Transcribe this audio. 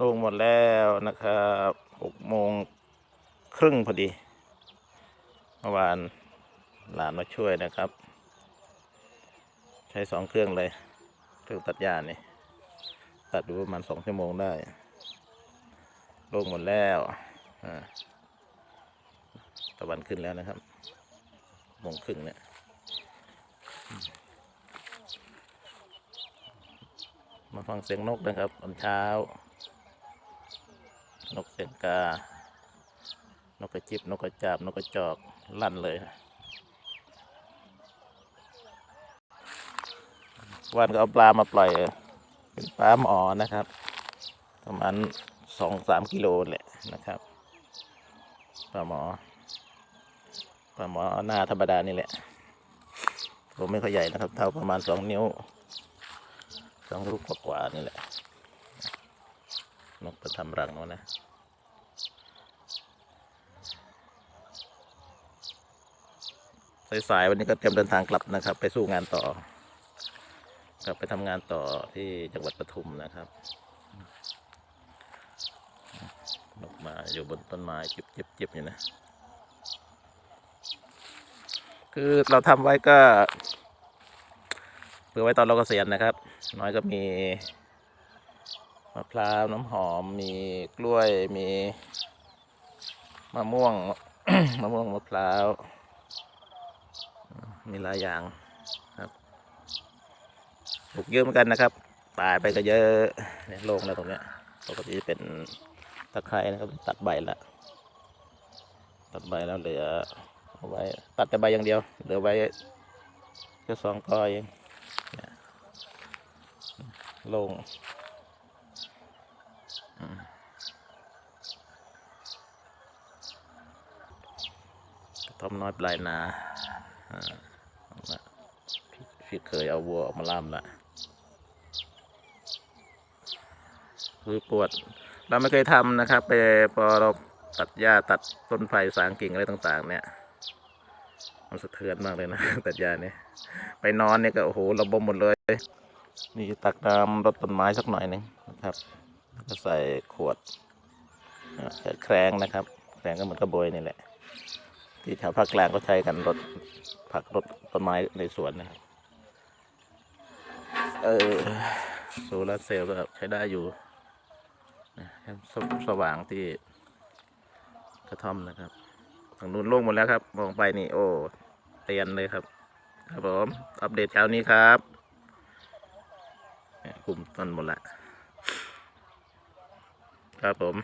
ลงหมดแล้วนะครับหกโมงครึ่งพอดีเมื่อวานหลานมาช่วยนะครับ ใช้สองเครื่องเลย เครื่องตัดหญ้านี่ ตัดดูประมาณสองชั่วโมงได้ลงหมดแล้วอ่าตะวันขึ้นแล้วนะครับโมงครึ่งเนี่ยมาฟังเสียงนกนะครับตอนเช้า นกเสียงกา นกกระจิบ นกกระจาบ นกกระจอก ลั่นเลยวันก็เอาปลามาปล่อย เป็นปลาหมอนะครับ ประมาณสองสามกิโลแหละนะครับ ปลาหมอ ปลาหมอหน้าธรรมดานี่แหละ ผมไม่ค่อยใหญ่นะครับ เท่าประมาณสองนิ้วสองลูกกว่าๆนี่แหละ นกไปทำรังแล้วนะสายๆวันนี้ก็เตรียมเดินทางกลับนะครับ ไปสู้งานต่อ กลับไปทำงานต่อที่จังหวัดปทุมนะครับนกมาอยู่บนต้นไม้จิบจิบจิบอยู่นะ คือเราทำไว้ก็เพื่อไว้ตอนเราเกษียณนะครับ น้อยก็มี มะพร้าวน้ำหอมมีกล้วยมีมะม่วงมะม่วงมะพร้าว มีหลายอย่างครับปลูกเยอะเหมือนกันนะครับตายไปก็เยอะเนี่ยโล่งแล้วตรงเนี้ยปกติจะเป็นตะไคร้นะครับตัดใบละตัดใบแล้วเหลือเอาไว้ตัดแต่ใบอย่างเดียว เหลือไว้แค่สองกอเองโล่งอืมกระท่ อมน้อยปลายนาพี่พี่เคยเอาวัวออกมาล่ามละคือปวด เราไม่เคยทำนะครับ ไปพอเราตัดหญ้าตัดต้นไผ่สางกิ่งอะไรต่าง ๆ เนี่ย มันสะเทือนมากเลยนะ ตัดหญ้าเนี่ย ไปนอนเนี่ยก็โอ้โหระบมหมดเลย นี่ตักน้ำรดต้นไม้สักหน่อยหนึ่งนะครับก็ใส่ขวดแครงนะครับแครงก็เหมือนกระบวยนี่แหละ ที่แถวภาคกลางก็ใช้กันรดผักรดต้นไม้ในสวนนะครับ เออโซลาร์เซลล์ก็ใช้ได้อยู่นะสสว่างที่กระท่อมนะครับทางนู้นโล่งหมดแล้วครับ มองไปนี่โอ้เตียนเลยครับ ครับผมอัปเดตเช้านี้ครับเนี่ยกลุ่มต้นหมดละครับผม